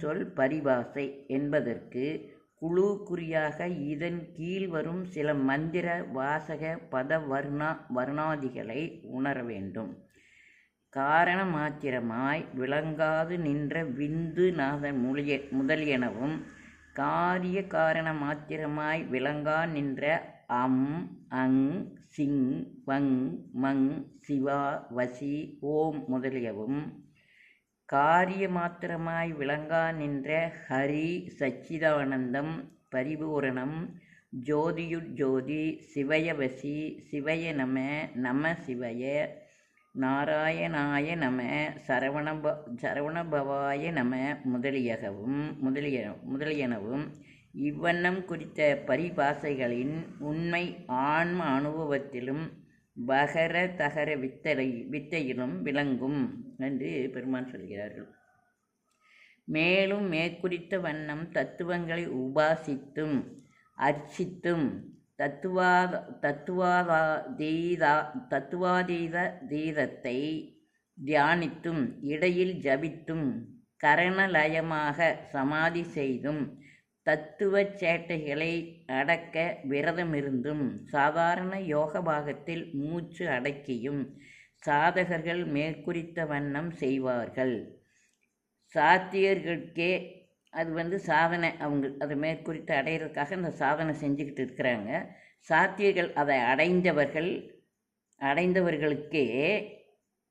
சொல் பரிபாஷை என்பதற்கு குழு குறியாக இதன் கீழ் வரும் சில மந்திர வாசக பத வர்ணா வர்ணாதிகளை உணர வேண்டும். காரண மாத்திரமாய் விளங்காது நின்ற விந்து நாத முழிய முதலியனவும் காரிய காரண மாத்திரமாய் விளங்கா நின்ற அம் அங் சிங் வங் மங் சிவா வசி ஓம் முதலியவும் காரிய மாத்திரமாய் விளங்கா நின்ற ஹரி சச்சிதானந்தம் பரிபூரணம். ஜோதியுஜோதி சிவயவசி சிவய நம நம சிவய நாராயணாய நம சரவணப சரவணபவாய நம முதலியகவும் முதலிய முதலியனவும். இவ்வண்ணம் குறித்த பரிபாசைகளின் உண்மை ஆன்ம அனுபவத்திலும் பகர தகர வித்தரை வித்தையிலும் விளங்கும் என்று பெருமான் சொல்கிறார்கள். மேலும் மேற்குறித்த வண்ணம் தத்துவங்களை உபாசித்தும் அர்ச்சித்தும் தத்துவாத தத்துவாதீதா தத்துவாதீத தீதத்தை தியானித்தும் இடையில் ஜபித்தும் கரணலயமாக சமாதி செய்தும் தத்துவ சேட்டைகளை அடக்க விரதமிருந்தும் சாதாரண யோக பாகத்தில் மூச்சு அடக்கியும் சாதகர்கள் மேற்குறித்த வண்ணம் செய்வார்கள். சாத்தியர்களுக்கே அது வந்து சாதனை. அவங்க அதை மேற்குறித்து அடையிறதுக்காக இந்த சாதனை செஞ்சுக்கிட்டு இருக்கிறாங்க. சாத்தியர்கள் அதை அடைந்தவர்கள் அடைந்தவர்களுக்கே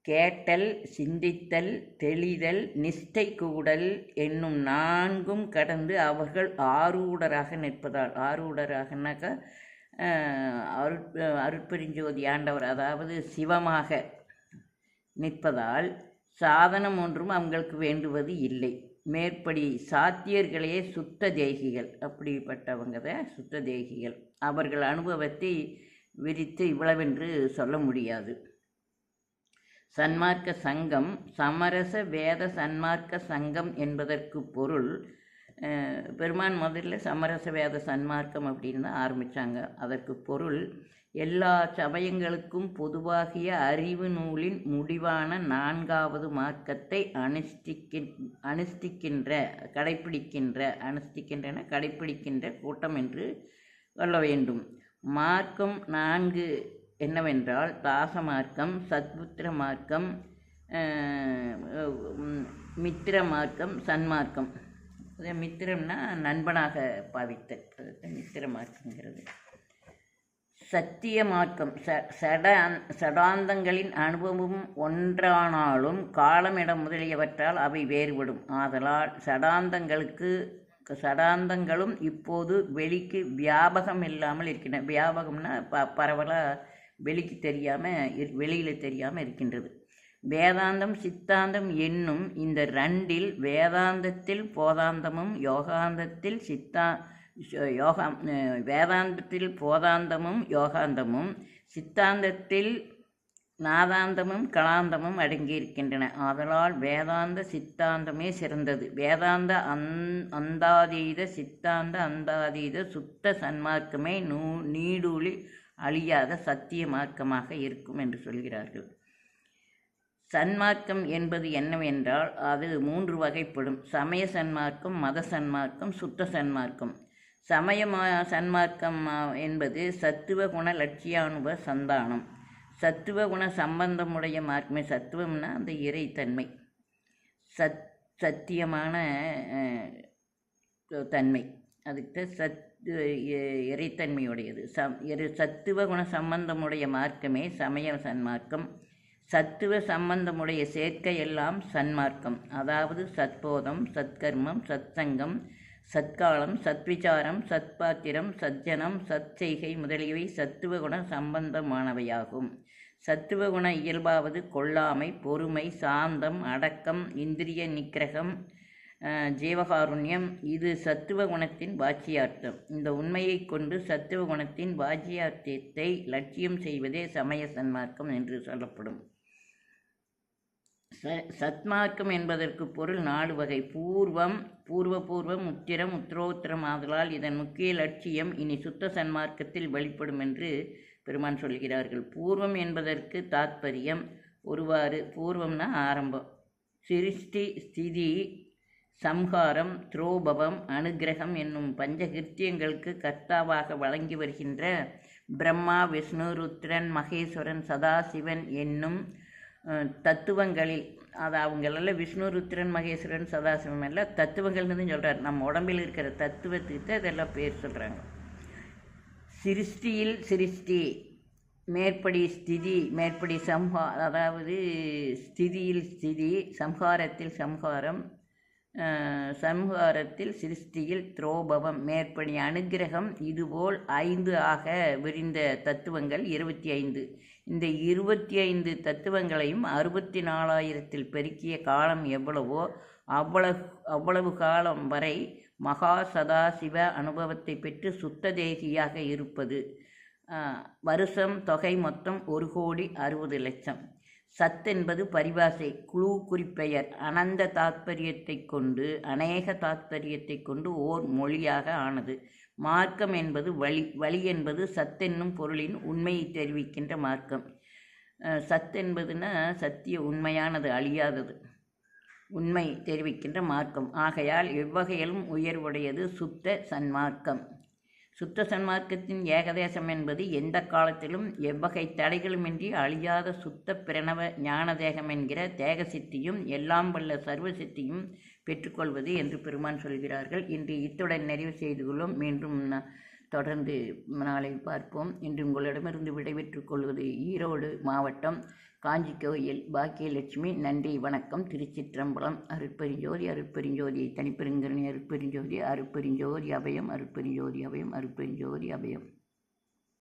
கேட்டல் சிந்தித்தல் தெளிதல் நிஷ்டை கூடல் என்னும் நான்கும் கடந்து அவர்கள் ஆரூடராக நிற்பதால் ஆரூடராகனாக்கா அருட் அருட்பெருஞ்சோதி ஆண்டவர் அதாவது சிவமாக நிற்பதால் சாதனம் ஒன்றும் அவங்களுக்கு வேண்டுவது இல்லை. மேற்படி சாத்தியர்களே சுத்த தேகிகள் அப்படிப்பட்டவங்க தான் சுத்த தேகிகள். அவர்கள் அனுபவத்தை விரித்து இவ்வளவென்று சொல்ல முடியாது. சன்மார்க்க சங்கம் சமரச வேத சன்மார்க்க சங்கம் என்பதற்கு பொருள் பெருமான் முதல்ல சமரச வேத சன்மார்க்கம் அப்படின்னு தான் ஆரம்பித்தாங்க அதற்கு பொருள் எல்லா சமயங்களுக்கும் பொதுவாகிய அறிவு நூலின் முடிவான நான்காவது மார்க்கத்தை அனுஷ்டிக்கின் அனுஷ்டிக்கின்ற கடைப்பிடிக்கின்ற அனுஷ்டிக்கின்றன கடைப்பிடிக்கின்ற கூட்டம் என்று சொல்ல வேண்டும். மார்க்கம் நான்கு என்னவென்றால் தாச மார்க்கம் சத்புத்திர மார்க்கம் மித்திர மார்க்கம் சன்மார்க்கம் மித்திரம்னா நண்பனாக பாவித்தல் அது மித்திர மார்க்கங்கிறது சத்திய மார்க்கம் ச சட சடாந்தங்களின் அனுபவம் ஒன்றானாலும் காலமிடம் முதலியவற்றால் அவை வேறுபடும். ஆதலால் சடாந்தங்களுக்கு சடாந்தங்களும் இப்போது வெளிக்கு வியாபகம் இல்லாமல் இருக்கின்றன. வியாபகம்னா ப பரவலாக வெளிக்கு தெரியாமல் வெளியில் தெரியாமல் இருக்கின்றது. வேதாந்தம் சித்தாந்தம் என்னும் இந்த ரெண்டில் வேதாந்தத்தில் போதாந்தமும் யோகாந்தத்தில் சித்தா யோகா வேதாந்தத்தில் போதாந்தமும் யோகாந்தமும் சித்தாந்தத்தில் நாதாந்தமும் கலாந்தமும் அடங்கியிருக்கின்றன ஆதலால் வேதாந்த சித்தாந்தமே சிறந்தது. வேதாந்த அந் அந்தாதீத சித்தாந்த அந்தாதீத சுத்த சன்மார்க்கமே நூ நீடூழி அழியாத சத்திய மார்க்கமாக இருக்கும் என்று சொல்கிறார்கள். சன்மார்க்கம் என்பது என்னவென்றால் அது மூன்று வகைப்படும். சமய சன்மார்க்கம் மத சன்மார்க்கம் சுத்த சன்மார்க்கம். சமய சன்மார்க்கம் என்பது சத்துவ குண லட்சியானுப சந்தானம். சத்துவ குண சம்பந்தமுடைய மார்க்கமே சத்துவம்னா அந்த இறைத்தன்மை. சத் சத்தியமான தன்மை. அதுக்கு சத் இறைத்தன்மையுடையது சம் சத்துவ குண சம்பந்தமுடைய மார்க்கமே சமய சன்மார்க்கம். சத்துவ சம்பந்தமுடைய சேர்க்கையெல்லாம் சன்மார்க்கம். அதாவது சத்போதம் சத்கர்மம் சத்சங்கம் சத்காலம் சத்விசாரம் சத்பாத்திரம் சஜ்ஜனம் சத்செய்கை முதலியவை சத்துவகுண சம்பந்தமானவையாகும். சத்துவகுண இயல்பாவது கொள்ளாமை பொறுமை சாந்தம் அடக்கம் இந்திரிய நிக்கிரகம் ஜீவகாருண்யம் இது சத்துவ குணத்தின் வாச்சியார்த்தம். இந்த உண்மையைக் கொண்டு சத்துவ குணத்தின் வாச்சியார்த்தத்தை லட்சியம் செய்வதே சமய சன்மார்க்கம் என்று சொல்லப்படும். ச சத்மார்க்கம் என்பதற்கு பொருள் நாலு வகை. பூர்வம் பூர்வ பூர்வம் உத்திரம் உத்திரோத்திரம் ஆதலால் இதன் முக்கிய லட்சியம் இனி சுத்த சன்மார்க்கத்தில் வெளிப்படும் என்று பெருமான் சொல்கிறார்கள். பூர்வம் என்பதற்கு தாத்பரியம். ஒருவாறு பூர்வம்னா ஆரம்பம். சிருஷ்டி ஸ்திதி சம்ஹாரம் துரோபவம் அனுக்கிரகம் என்னும் பஞ்சகிருத்தியங்களுக்கு கர்த்தாவாக வழங்கி வருகின்ற பிரம்மா விஷ்ணு ருத்ரன் மகேஸ்வரன் சதாசிவன் என்னும் தத்துவங்களில் அது அவங்களெல்லாம் விஷ்ணு ருத்ரன் மகேஸ்வரன் சதாசிவம் எல்லாம் தத்துவங்கள்னு சொல்கிறார் நம்ம உடம்பில் இருக்கிற தத்துவத்துக்கு இதெல்லாம் பேர் சொல்கிறாங்க சிருஷ்டியில் சிருஷ்டி மேற்படி ஸ்திதி மேற்படி சம்ஹா அதாவது ஸ்திதியில் ஸ்திதி சம்ஹாரத்தில் சம்ஹாரம் சம்ஹாரத்தில் சிருஷ்டியில் துரோபவம் மேற்படி அனுக்கிரகம் இதுபோல் ஐந்து ஆக விரிந்த தத்துவங்கள் இருபத்தி ஐந்து. இந்த இருபத்தி ஐந்து தத்துவங்களையும் அறுபத்தி நாலாயிரத்தில் பெருக்கிய காலம் எவ்வளவோ அவ்வளவு அவ்வளவு காலம் வரை மகா சதாசிவ அனுபவத்தை பெற்று சுத்த தேசியாக இருப்பது. வருஷம் தொகை மொத்தம் ஒரு கோடி அறுபது லட்சம். சத் என்பது பரிபாசை குழு குறிப்பெயர் அனந்த தாத்பரியத்தை கொண்டு அநேக தாத்பரியத்தை கொண்டு ஓர் மொழியாக ஆனது. மார்க்கம் என்பது வழி வழி என்பது சத் என்னும் பொருளின் உண்மையை தெரிவிக்கின்ற மார்க்கம். சத் என்பதுன்னா சத்திய உண்மையானது அழியாதது. உண்மை தெரிவிக்கின்ற மார்க்கம். ஆகையால் எவ்வகையிலும் உயர்வுடையது சுத்த சன்மார்க்கம். சுத்த சன்மார்க்கத்தின் ஏகதேசம் என்பது எந்த காலத்திலும் எவ்வகை தடைகளுமின்றி அழியாத சுத்த பிரணவ ஞான தேகம் என்கிற தேக சித்தியும் எல்லாம் வல்ல சர்வ சித்தியும் பெற்றுக்கொள்வது என்று பெருமான் சொல்கிறார்கள். இன்று இத்துடன் நிறைவு செய்து கொள்ளும் மீண்டும் தொடர்ந்து நாளை பார்ப்போம். இன்று உங்களிடமிருந்து விடைபெற்றுக் கொள்வது ஈரோடு மாவட்டம் காஞ்சி கோயில் பாக்கியலட்சுமி. நன்றி வணக்கம். திருச்சிற்றம்பலம் அருட்பெருஞ்சோதி அருட்பெருஞ்சோதி தனிப்பெருங்கரணி அருட்பெருஞ்சோதி அருட்பெருஞ்சோதி அபயம் அருட்பெருஞ்சோதி அபயம் அருட்பெருஞ்சோதி அபயம்.